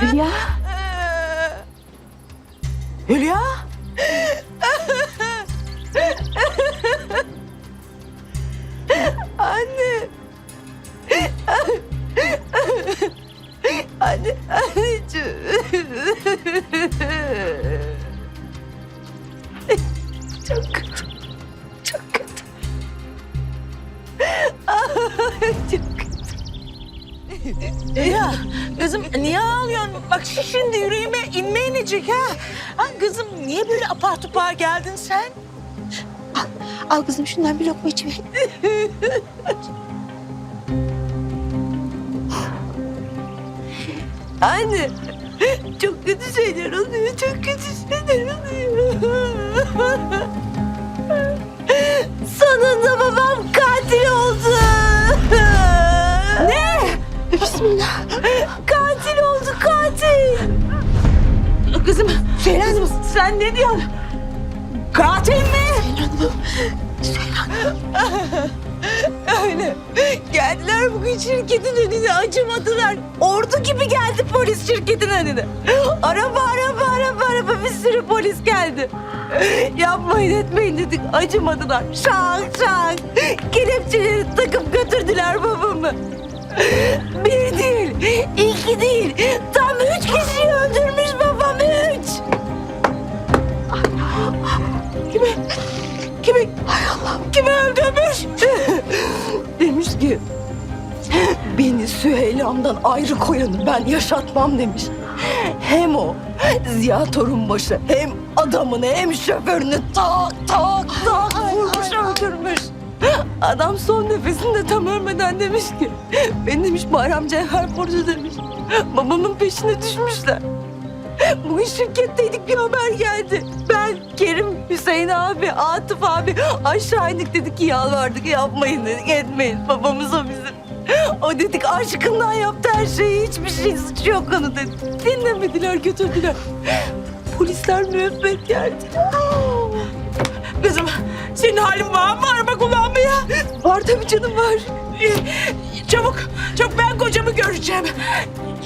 Hülya. Hülya. Ya kızım niye ağlıyorsun? Bak şimdi yüreğime inme inecek ha. Ha kızım niye böyle apar topar geldin sen? Al kızım şundan bir lokma içiver. Anne, çok kötü şeyler oluyor, çok kötü şeyler oluyor. Kızım Seylan sen ne diyorsun? Katil mi? Öyle. Geldiler bugün şirketin önüne acımadılar. Ordu gibi geldi polis şirketin önüne. Araba araba araba araba bir sürü polis geldi. Yapmayın etmeyin dedik acımadılar. Şak şak. Kelepçeleri takıp götürdüler babamı. Bir değil, Kimi? Kimi? Hay Allah. Kimi öldürmüş? demiş ki beni Süheyla'mdan ayrı koyanı ben yaşatmam demiş. Hem o Ziya Torunbaşı hem adamını hem şoförünü tak tak tak vurmuş öldürmüş. Adam son nefesinde tam ölmeden demiş ki ben demiş Bayram Cevher Borcu demiş. Babamın peşine düşmüşler. Bugün şirketteydik bir haber geldi. Abi, Atıf abi aşağı indik dedik ki yalvardık yapmayın dedik etmeyin. Babamız o bizim. O dedik aşkından yaptı her şeyi hiçbir şey suçu yok onu dedi. Dinlemediler götürdüler. Polisler müebbet geldi. Kızım senin halin var mı araba kullanmaya? Var tabii canım var. Çabuk, çabuk ben kocamı göreceğim.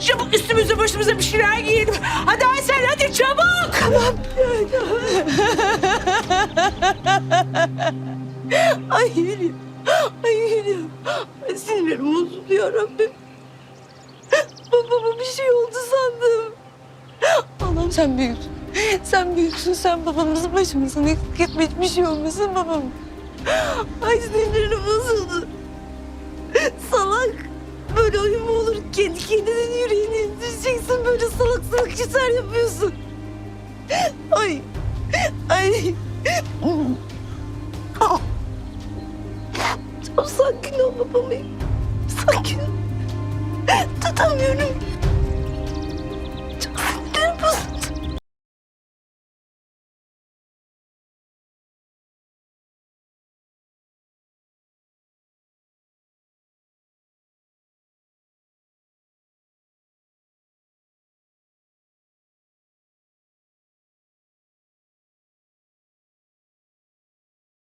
Çabuk üstümüze başımıza bir şeyler giyelim. Hadi Aysel hadi çabuk. Tamam. Ay Hülya. Ay Hülya. Ay sinirlerim bozuluyor Rabbim. Babama bir şey oldu sandım. Allah'ım sen büyüksün. Sen büyüksün. Sen babamızın başımızın eksik etme hiçbir şey olmasın babam. Ay sinirlerim bozuldu. Salak. Böyle oyun mu olur? Kendi kendine yüreğini indireceksin. Böyle salak salak işler yapıyorsun. Sakin ol babam. Sakin. Tutamıyorum